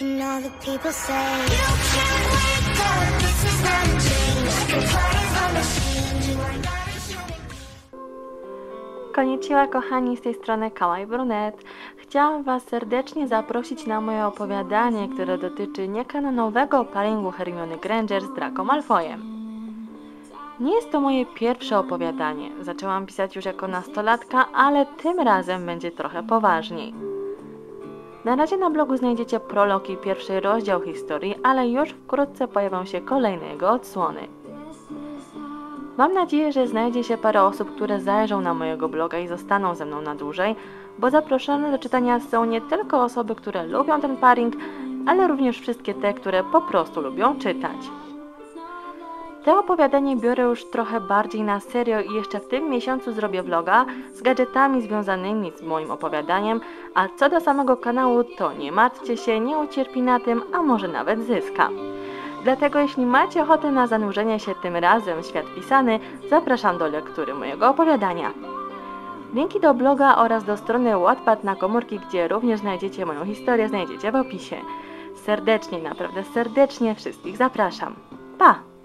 And all the people say You can't wake up, this is not a dream The party's on machine, you are not a human being Konnichiwa kochani, z tej strony Kawaii Brunet. Chciałam Was serdecznie zaprosić na moje opowiadanie, które dotyczy niekanonowego paringu Hermiony Granger z Draco Malfoyem. Nie jest to moje pierwsze opowiadanie. Zaczęłam pisać już jako nastolatka, ale tym razem będzie trochę poważniej. Na razie na blogu znajdziecie prolog i pierwszy rozdział historii, ale już wkrótce pojawią się kolejne jego odsłony. Mam nadzieję, że znajdzie się parę osób, które zajrzą na mojego bloga i zostaną ze mną na dłużej, bo zaproszone do czytania są nie tylko osoby, które lubią ten paring, ale również wszystkie te, które po prostu lubią czytać. To opowiadanie biorę już trochę bardziej na serio i jeszcze w tym miesiącu zrobię vloga z gadżetami związanymi z moim opowiadaniem, a co do samego kanału, to nie martwcie się, nie ucierpi na tym, a może nawet zyska. Dlatego jeśli macie ochotę na zanurzenie się tym razem w świat pisany, zapraszam do lektury mojego opowiadania. Linki do bloga oraz do strony Wattpad na komórki, gdzie również znajdziecie moją historię, znajdziecie w opisie. Serdecznie, naprawdę serdecznie wszystkich zapraszam. Pa!